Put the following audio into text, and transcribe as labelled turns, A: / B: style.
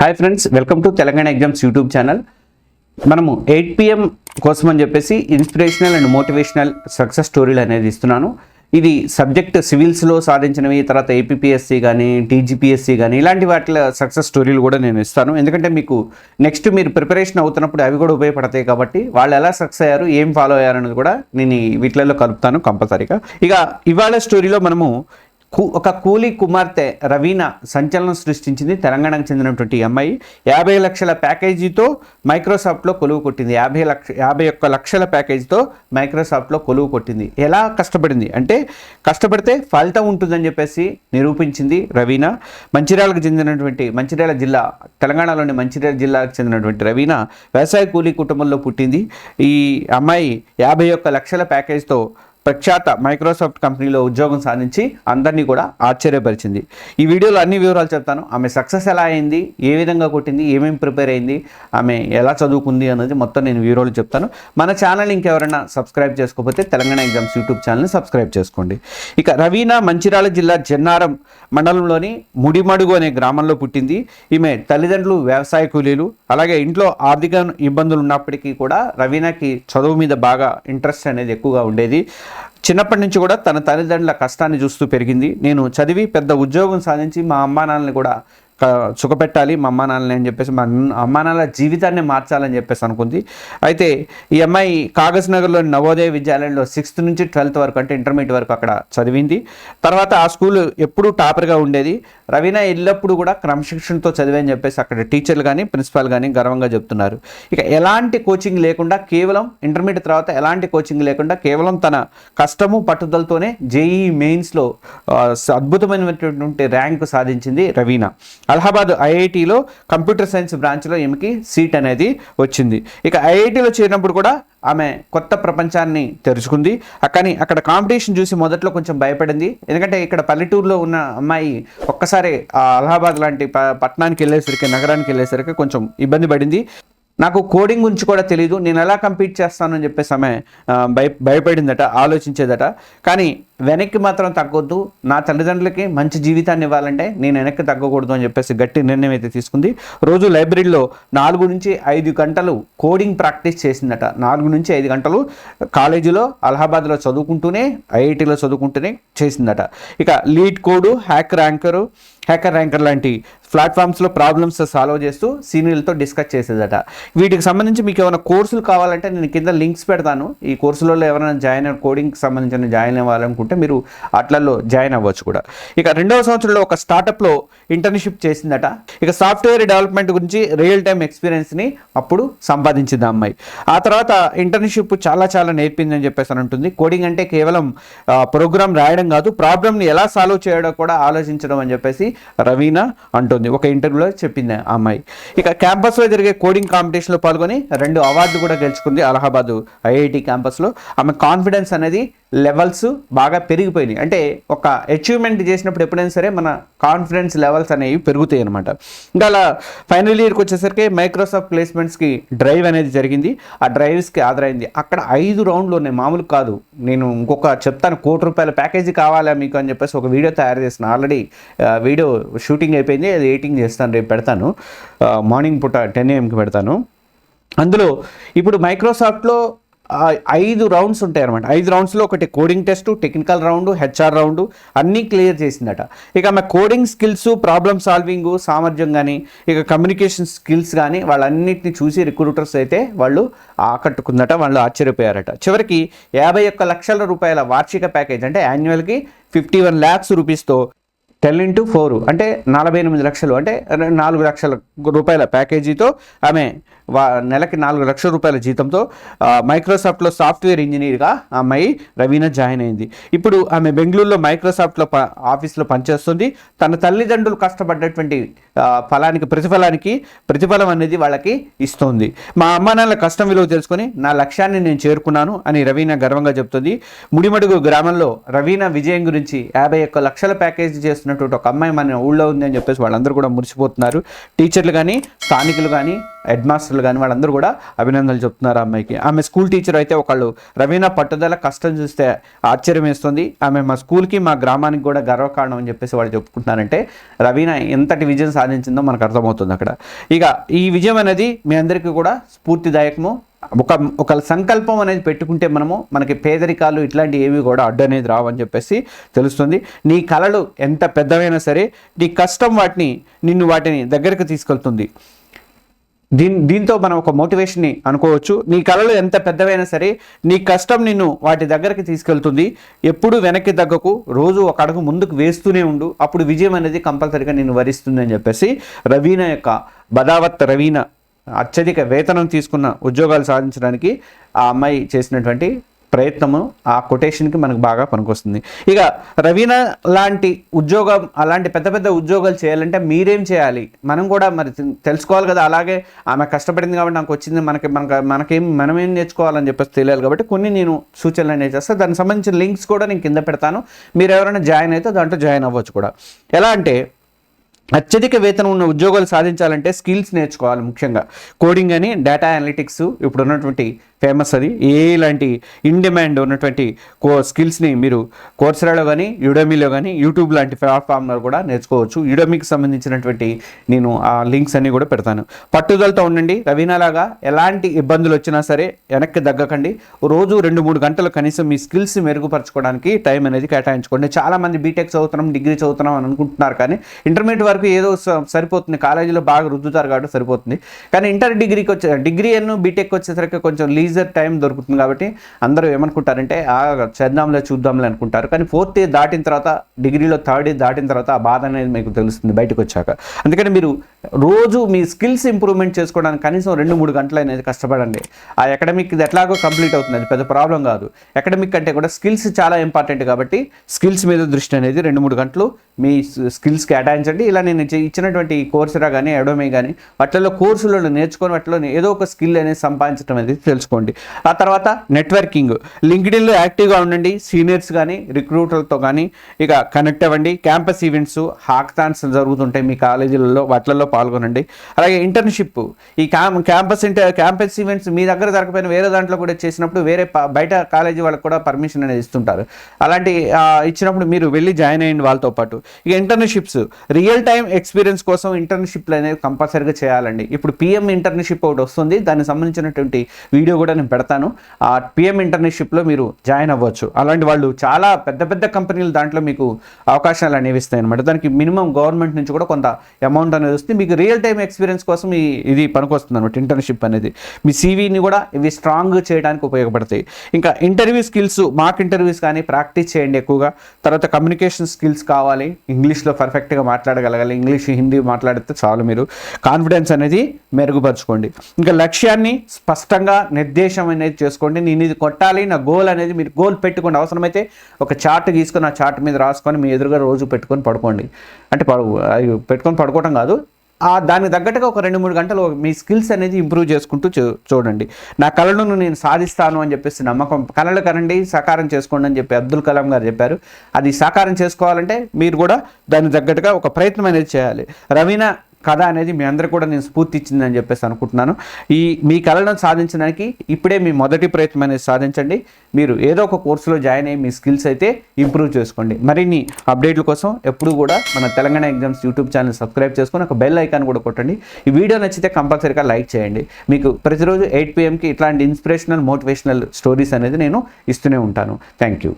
A: Hi friends welcome to Telangana exams YouTube channel మనము eight PM కోసం అని చెప్పేసి ఇన్స్పిరేషనల్ అండ్ మోటివేషనల్ సక్సెస్ స్టోరీలు అనేది ఇస్తున్నాను. ఇది సబ్జెక్ట్ సివిల్స్లో సాధించినవి తర్వాత ఏపీపీఎస్సీ కానీ టీజీపీఎస్సీ కానీ ఇలాంటి వాటిలో సక్సెస్ స్టోరీలు కూడా నేను ఇస్తాను. ఎందుకంటే మీకు నెక్స్ట్ మీరు ప్రిపరేషన్ అవుతున్నప్పుడు అవి కూడా ఉపయోగపడతాయి కాబట్టి వాళ్ళు ఎలా సక్సెస్ అయ్యారు ఏం ఫాలో అయ్యారు అనేది కూడా నేను వీటిలలో కలుపుతాను కంపల్సరీగా. ఇక ఇవాళ స్టోరీలో మనము ఒక కూలీ కుమార్తె రవీనా సంచలనం సృష్టించింది తెలంగాణకు చెందినటువంటి అమ్మాయి. యాభై లక్షల ప్యాకేజీతో మైక్రోసాఫ్ట్లో కొలువు కొట్టింది. యాభై లక్ష యాభై ఒక్క లక్షల ప్యాకేజీతో మైక్రోసాఫ్ట్లో కొలువు కొట్టింది. ఎలా కష్టపడింది? అంటే కష్టపడితే ఫలితం ఉంటుందని చెప్పేసి నిరూపించింది రవీనా. మంచిర్యాలకు చెందినటువంటి మంచిర్యాల జిల్లా తెలంగాణలోని మంచిర్యాల జిల్లాకు చెందినటువంటి రవీనా వ్యవసాయ కూలీ కుటుంబంలో పుట్టింది. ఈ అమ్మాయి యాభై ఒక్క లక్షల ప్యాకేజ్తో ప్రఖ్యాత మైక్రోసాఫ్ట్ కంపెనీలో ఉద్యోగం సాధించి అందరినీ కూడా ఆశ్చర్యపరిచింది. ఈ వీడియోలో అన్ని వివరాలు చెప్తాను. ఆమె సక్సెస్ ఎలా అయింది? ఏ విధంగా కొట్టింది? ఏమేమి ప్రిపేర్ అయింది? ఆమె ఎలా చదువుకుంది అనేది మొత్తం నేను వివరాలు చెప్తాను. మన ఛానల్ ఇంకెవరైనా సబ్స్క్రైబ్ చేసుకోకపోతే తెలంగాణ ఎగ్జామ్స్ యూట్యూబ్ ఛానల్ని సబ్స్క్రైబ్ చేసుకోండి. ఇక రవీనా మంచిర్యాల జిల్లా జన్నారం మండలంలోని ముడిమడుగు అనే గ్రామంలో పుట్టింది. ఈమె తల్లిదండ్రులు వ్యవసాయ కూలీలు అలాగే ఇంట్లో ఆర్థిక ఇబ్బందులు ఉన్నప్పటికీ కూడా రవీనాకి చదువు మీద బాగా ఇంట్రెస్ట్ అనేది ఎక్కువగా ఉండేది. చిన్నప్పటి నుంచి కూడా తన తల్లిదండ్రుల కష్టాన్ని చూస్తూ పెరిగింది. నేను చదివి పెద్ద ఉద్యోగం సాధించి మా అమ్మా నాన్నని కూడా సుఖపెట్టాలి మా అమ్మా నాన్నని అని చెప్పేసి మా అమ్మా నాన్నల జీవితాన్ని మార్చాలని చెప్పేసి అనుకుంది. అయితే ఈ అమ్మాయి కాగజ్ నగర్లోని నవోదయ విద్యాలయంలో సిక్స్త్ నుంచి ట్వెల్త్ వరకు అంటే ఇంటర్మీడియట్ వరకు అక్కడ చదివింది. తర్వాత ఆ స్కూల్ ఎప్పుడూ టాపర్గా ఉండేది. రవీనా ఎల్లప్పుడూ కూడా క్రమశిక్షణతో చదివని చెప్పేసి అక్కడ టీచర్లు కానీ ప్రిన్సిపాల్ కానీ గర్వంగా చెప్తున్నారు. ఇక ఎలాంటి కోచింగ్ లేకుండా కేవలం ఇంటర్మీడియట్ తర్వాత ఎలాంటి కోచింగ్ లేకుండా కేవలం తన కష్టము పట్టుదలతోనే జేఈ మెయిన్స్లో అద్భుతమైనటువంటి ర్యాంకు సాధించింది రవీనా. అలహాబాద్ ఐఐటిలో కంప్యూటర్ సైన్స్ బ్రాంచ్లో ఈమెకి సీట్ అనేది వచ్చింది. ఇక ఐఐటిలో చేరినప్పుడు కూడా ఆమె కొత్త ప్రపంచాన్ని తెరుచుకుంది. కానీ అక్కడ కాంపిటీషన్ చూసి మొదట్లో కొంచెం భయపడింది. ఎందుకంటే ఇక్కడ పల్లెటూరులో ఉన్న అమ్మాయి ఒక్కసారి ఆ అలహాబాద్ లాంటి ప- పట్టణానికి వెళ్ళేసరికి నగరానికి వెళ్ళేసరికి కొంచెం ఇబ్బంది పడింది. నాకు కోడింగ్ గురించి కూడా తెలియదు నేను ఎలా కంపీట్ చేస్తానని చెప్పేసి ఆమె భయ భయపడిందట ఆలోచించేదట. కానీ వెనక్కి మాత్రం తగ్గొద్దు. నా తల్లిదండ్రులకి మంచి జీవితాన్ని ఇవ్వాలంటే నేను వెనక్కి తగ్గకూడదు అని చెప్పేసి గట్టి నిర్ణయం అయితే తీసుకుంది. రోజు లైబ్రరీలో నాలుగు నుంచి ఐదు గంటలు కోడింగ్ ప్రాక్టీస్ చేసిందట. నాలుగు నుంచి ఐదు గంటలు కాలేజీలో అలహాబాద్లో చదువుకుంటూనే ఐఐటీలో చదువుకుంటూనే చేసిందట. ఇక LeetCode HackerRank HackerRank లాంటి ప్లాట్ఫామ్స్లో ప్రాబ్లమ్స్ సాల్వ్ చేస్తూ సీనియర్లతో డిస్కస్ చేసేదట. వీటికి సంబంధించి మీకు ఏమైనా కోర్సులు కావాలంటే నేను కింద లింక్స్ పెడతాను. ఈ కోర్సులలో ఎవరైనా జాయిన్ కోడింగ్కి సంబంధించిన జాయిన్ అవ్వాలనుకుంటే మీరు అట్లలో జాయిన్ అవ్వచ్చు కూడా. ఇక రెండవ సంవత్సరంలో ఒక స్టార్టప్లో ఇంటర్న్షిప్ చేసిందట. ఇక సాఫ్ట్వేర్ డెవలప్మెంట్ గురించి రియల్ టైం ఎక్స్పీరియన్స్ని అప్పుడు సంపాదించింది ఆ అమ్మాయి. ఆ తర్వాత ఇంటర్న్షిప్ చాలా చాలా నేర్పిందని చెప్పేసి అని ఉంటుంది కోడింగ్ అంటే కేవలం ప్రోగ్రామ్ రాయడం కాదు ప్రాబ్లమ్ని ఎలా సాల్వ్ చేయడం కూడా ఆలోచించడం అని చెప్పేసి రవీనా అంటుంది. ఒక ఇంటర్వ్యూలో చెప్పింది ఆ అమ్మాయి. ఇక క్యాంపస్లో జరిగే కోడింగ్ కాంపిటీషన్లో పాల్గొని రెండు అవార్డులు కూడా గెలుచుకుంది అలహాబాద్ ఐఐటి క్యాంపస్లో. ఆమె కాన్ఫిడెన్స్ అనేది లెవెల్స్ బాగా పెరిగిపోయినాయి. అంటే ఒక అచీవ్మెంట్ చేసినప్పుడు ఎప్పుడైనా సరే మన కాన్ఫిడెన్స్ లెవెల్స్ అనేవి పెరుగుతాయి అనమాట ఇంకా అలా ఫైనల్ ఇయర్కి వచ్చేసరికి మైక్రోసాఫ్ట్ ప్లేస్మెంట్స్కి డ్రైవ్ అనేది జరిగింది. ఆ డ్రైవ్స్కి ఆదరైంది అక్కడ ఐదు రౌండ్లు ఉన్నాయి. మామూలు కాదు. నేను ఇంకొక చెప్తాను. కోటి రూపాయల ప్యాకేజీ కావాలా మీకు అని చెప్పేసి ఒక వీడియో తయారు చేసిన. ఆల్రెడీ వీడియో షూటింగ్ అయిపోయింది. అది ఎడిటింగ్ చేస్తాను. రేపు పెడతాను. మార్నింగ్ పూట టెన్ ఏఎంకి పెడతాను. అందులో ఇప్పుడు మైక్రోసాఫ్ట్లో ఐదు రౌండ్స్ ఉంటాయి అనమాట ఐదు రౌండ్స్లో ఒకటి coding test technical round HR round అన్నీ క్లియర్ చేసిందట. ఇక ఆమె కోడింగ్ స్కిల్స్ ప్రాబ్లమ్ సాల్వింగ్ సామర్థ్యం కానీ ఇక కమ్యూనికేషన్ స్కిల్స్ కానీ వాళ్ళన్నిటిని చూసి రిక్రూటర్స్ అయితే వాళ్ళు ఆకట్టుకుందట వాళ్ళు ఆశ్చర్యపోయారట. చివరికి యాభై ఒక్క లక్షల రూపాయల వార్షిక ప్యాకేజ్ అంటే యాన్యువల్కి ఫిఫ్టీ వన్ ల్యాక్స్ రూపీస్తో టెన్ ఇంటూ ఫోర్ అంటే నలభై ఎనిమిది లక్షలు అంటే నాలుగు లక్షల రూపాయల ప్యాకేజీతో ఆమె వా నెలకి నాలుగు లక్షల రూపాయల జీతంతో మైక్రోసాఫ్ట్లో సాఫ్ట్వేర్ ఇంజనీర్గా అమ్మాయి రవీనా జాయిన్ అయింది. ఇప్పుడు ఆమె బెంగళూరులో మైక్రోసాఫ్ట్లో ప ఆఫీస్లో పనిచేస్తుంది. తన తల్లిదండ్రులు కష్టపడ్డటువంటి ఫలానికి ప్రతిఫలానికి ప్రతిఫలం అనేది వాళ్ళకి ఇస్తుంది. మా అమ్మ నాన్నల కష్టం విలువ తెలుసుకొని నా లక్ష్యాన్ని నేను చేరుకున్నాను అని రవీనా గర్వంగా చెప్తుంది. ముడిమడుగు గ్రామంలో రవీనా విజయం గురించి యాభై ఒక్క లక్షల ప్యాకేజీ చేస్తున్నటువంటి ఒక అమ్మాయి మన ఊళ్ళో ఉంది అని చెప్పేసి వాళ్ళందరూ కూడా మురిసిపోతున్నారు. టీచర్లు కానీ స్థానికులు కానీ హెడ్ మాస్టర్లు కానీ వాళ్ళందరూ కూడా అభినందనలు చెప్తున్నారు అమ్మాయికి. ఆమె స్కూల్ టీచర్ అయితే ఒకళ్ళు రవీనా పట్టుదల కష్టం చూస్తే ఆశ్చర్యం వేస్తుంది. ఆమె మా స్కూల్కి మా గ్రామానికి కూడా గర్వకారణం అని చెప్పేసి వాళ్ళు చెప్పుకుంటున్నారంటే రవీనా ఎంతటి విజయం సాధించిందో మనకు అర్థమవుతుంది అక్కడ. ఇక ఈ విజయం అనేది మీ అందరికీ కూడా స్ఫూర్తిదాయకము. ఒక ఒక సంకల్పం అనేది పెట్టుకుంటే మనము మనకి పేదరికాలు ఇట్లాంటి ఏవి కూడా అడ్డు అనేది రావని చెప్పేసి తెలుస్తుంది. నీ కళలు ఎంత పెద్దవైనా సరే నీ కష్టం వాటిని నిన్ను వాటిని దగ్గరికి తీసుకెళ్తుంది. దీని దీంతో మనం ఒక మోటివేషన్ని అనుకోవచ్చు. నీ కళలు ఎంత పెద్దవైనా సరే నీ కష్టం నిన్ను వాటి దగ్గరికి తీసుకెళ్తుంది. ఎప్పుడు వెనక్కి తగ్గకు రోజు ఒక అడుగు ముందుకు వేస్తూనే ఉండు. అప్పుడు విజయం అనేది కంపల్సరీగా నిన్ను వరిస్తుంది అని చెప్పేసి రవీనా యొక్క బదావత్ రవీనా అత్యధిక వేతనం తీసుకున్న ఉద్యోగాలు సాధించడానికి ఆ అమ్మాయి చేసినటువంటి ప్రయత్నము ఆ కొటేషన్కి మనకు బాగా పనికొస్తుంది. ఇక రవీణ లాంటి ఉద్యోగం అలాంటి పెద్ద పెద్ద ఉద్యోగాలు చేయాలంటే మీరేం చేయాలి? మనం కూడా మరి తెలుసుకోవాలి కదా అలాగే ఆమె కష్టపడింది కాబట్టి నాకు వచ్చింది మనకి మనకి మనకేం మనమేం నేర్చుకోవాలని చెప్పేసి తెలియాలి కాబట్టి కొన్ని నేను సూచనలు అనేవి చేస్తాను దానికి సంబంధించిన లింక్స్ కూడా నేను కింద పెడతాను. మీరు ఎవరైనా జాయిన్ అయితే దాంట్లో జాయిన్ అవ్వచ్చు కూడా. ఎలా అంటే అత్యధిక వేతనం ఉన్న ఉద్యోగాలు సాధించాలంటే స్కిల్స్ నేర్చుకోవాలి ముఖ్యంగా. కోడింగ్ అని డేటా అనలిటిక్స్ ఇప్పుడు ఉన్నటువంటి ఫేమస్ అది. ఏ ఇన్ డిమాండ్ ఉన్నటువంటి కో స్కిల్స్ని మీరు కోర్సరాలో కానీ యుడమీలో కానీ యూట్యూబ్ లాంటి ప్లాట్ఫామ్లో కూడా నేర్చుకోవచ్చు. యుడమీకి సంబంధించినటువంటి నేను ఆ లింక్స్ అన్నీ కూడా పెడతాను. పట్టుదలతో ఉండండి. రవీనాలాగా ఎలాంటి ఇబ్బందులు వచ్చినా సరే వెనక్కి తగ్గకండి. రోజు రెండు మూడు గంటలు కనీసం మీ స్కిల్స్ మెరుగుపరచుకోవడానికి టైం అనేది కేటాయించుకోండి. చాలామంది బీటెక్ చదువుతున్నాం డిగ్రీ చదువుతున్నాం అని అనుకుంటున్నారు కానీ ఇంటర్మీడియట్ వరకు ఏదో సరిపోతుంది. కాలేజీలో బాగా రుద్దుతారు కాబట్టి సరిపోతుంది. కానీ ఇంటర్ డిగ్రీకి వచ్చే డిగ్రీ అನ್ನು బీటెక్ వచ్చేసరికి కొంచెం లీజర్ టైం దొరుకుతుంది కాబట్టి అందరూ ఏమనుకుంటారంటే చేద్దాంలే చూద్దాంలే అనుకుంటారు. కానీ ఫోర్త్ ఇయర్ దాటిన తర్వాత డిగ్రీలో థర్డ్ ఇయర్ దాటిన తర్వాత ఆ బాధ అనేది మీకు తెలుస్తుంది బయటకు వచ్చాక. అందుకని మీరు రోజు మీ స్కిల్స్ ఇంప్రూవ్మెంట్ చేసుకోవడానికి కనీసం రెండు మూడు గంటలు అనేది కష్టపడండి. ఆ అకాడమిక్ ఇది ఎట్లాగో కంప్లీట్ అవుతుంది అది పెద్ద ప్రాబ్లం కాదు. అకాడమిక్ అంటే కూడా స్కిల్స్ చాలా ఇంపార్టెంట్ కాబట్టి స్కిల్స్ మీద దృష్టి అనేది రెండు మూడు గంటలు మీ స్కిల్స్ కేటాయించండి. ఇలా నేను ఇచ్చినటువంటి కోర్సురా కానీ ఎడోమే కానీ వాటిలో కోర్సులను నేర్చుకొని వాటిలో ఏదో ఒక స్కిల్ అనేది సంపాదించడం అనేది తెలుసుకోండి. ఆ తర్వాత నెట్వర్కింగ్. లింక్డ్ఇన్లో యాక్టివ్గా ఉండండి. సీనియర్స్ కానీ రిక్రూటర్లతో కానీ ఇక కనెక్ట్ అవ్వండి. క్యాంపస్ ఈవెంట్స్ హాక్థాన్స్ జరుగుతుంటాయి మీ కాలేజీలలో వాటిలలో పాల్గొనండి. అలాగే ఇంటర్న్షిప్. ఈ cam campus inter campus events మీ దగ్గర జరగకపోయిన వేరే దాంట్లో కూడా చేసినప్పుడు వేరే బయట కాలేజీ వాళ్ళకి కూడా పర్మిషన్ అనేది ఇస్తుంటారు. అలాంటి ఇచ్చినప్పుడు మీరు వెళ్ళి జాయిన్ అయ్యండి వాళ్ళతో పాటు. ఇక ఇంటర్న్షిప్స్. రియల్ టైం ఎక్స్పీరియన్స్ కోసం ఇంటర్న్షిప్లు అనేవి కంపల్సరీగా చేయాలండి. ఇప్పుడు పిఎం ఇంటర్న్షిప్ ఒకటి వస్తుంది. దానికి సంబంధించినటువంటి వీడియో కూడా నేను పెడతాను. ఆ పిఎం ఇంటర్న్షిప్లో మీరు జాయిన్ అవ్వచ్చు. అలాంటి వాళ్ళు చాలా పెద్ద పెద్ద కంపెనీలు దాంట్లో మీకు అవకాశాలు అనేవి ఇస్తాయి అనమాట దానికి మినిమం గవర్నమెంట్ నుంచి కూడా కొంత అమౌంట్ అనేది వస్తుంది మీకు రియల్ టైం ఎక్స్పీరియన్స్ కోసం ఈ ఇది పనికొస్తుంది అనమాట ఇంటర్న్షిప్ అనేది. మీ సీవీని కూడా ఇవి స్ట్రాంగ్ చేయడానికి ఉపయోగపడతాయి. ఇంకా ఇంటర్వ్యూ స్కిల్స్ మాక్ ఇంటర్వ్యూస్ కానీ ప్రాక్టీస్ చేయండి ఎక్కువగా. తర్వాత కమ్యూనికేషన్ స్కిల్స్ కావాలి. ఇంగ్లీష్లో పర్ఫెక్ట్గా మాట్లాడగలగాలి. ఇంగ్లీష్ హిందీ మాట్లాడితే చాలు మీరు. కాన్ఫిడెన్స్ అనేది మెరుగుపరచుకోండి. ఇంకా లక్ష్యాన్ని స్పష్టంగా నిర్దేశం అనేది చేసుకోండి. నేను ఇది కొట్టాలి నా గోల్ అనేది మీరు గోల్ పెట్టుకోండి. అవసరమైతే ఒక చార్ట్ గీసుకొని ఆ చార్ట్ మీద రాసుకొని మీ ఎదురుగా రోజు పెట్టుకొని పడుకోండి. అంటే పడు పెట్టుకొని పడుకోవటం కాదు. ఆ దానికి తగ్గట్టుగా ఒక రెండు మూడు గంటలు మీ స్కిల్స్ అనేది ఇంప్రూవ్ చేసుకుంటూ చూ- చూడండి. నా కళలను నేను సాధిస్తాను అని చెప్పేసి నమ్మకం కళలు కనండి సాకారం చేసుకోండి అని చెప్పి అబ్దుల్ కలాం గారు చెప్పారు. అది సాకారం చేసుకోవాలంటే మీరు కూడా దానికి తగ్గట్టుగా ఒక ప్రయత్నం అనేది చేయాలి. రవీనా కథ అనేది మీ అందరూ కూడా నేను స్ఫూర్తి ఇచ్చిందని చెప్పేసి అనుకుంటున్నాను. ఈ మీ కళలను సాధించడానికి ఇప్పుడే మీ మొదటి ప్రయత్నం అనేది సాధించండి. మీరు ఏదో ఒక కోర్సులో జాయిన్ అయ్యి మీ స్కిల్స్ అయితే ఇంప్రూవ్ చేసుకోండి. మరిన్ని అప్డేట్ల కోసం ఎప్పుడు కూడా మన Telangana exams YouTube channel subscribe చేసుకొని ఒక బెల్ ఐకాన్ కూడా కొట్టండి. ఈ వీడియో నచ్చితే కంపల్సరీగా లైక్ చేయండి. మీకు ప్రతిరోజు ఎయిట్ పిఎంకి ఇట్లాంటి ఇన్స్పిరేషనల్ మోటివేషనల్ స్టోరీస్ అనేది నేను ఇస్తూనే ఉంటాను. Thank you.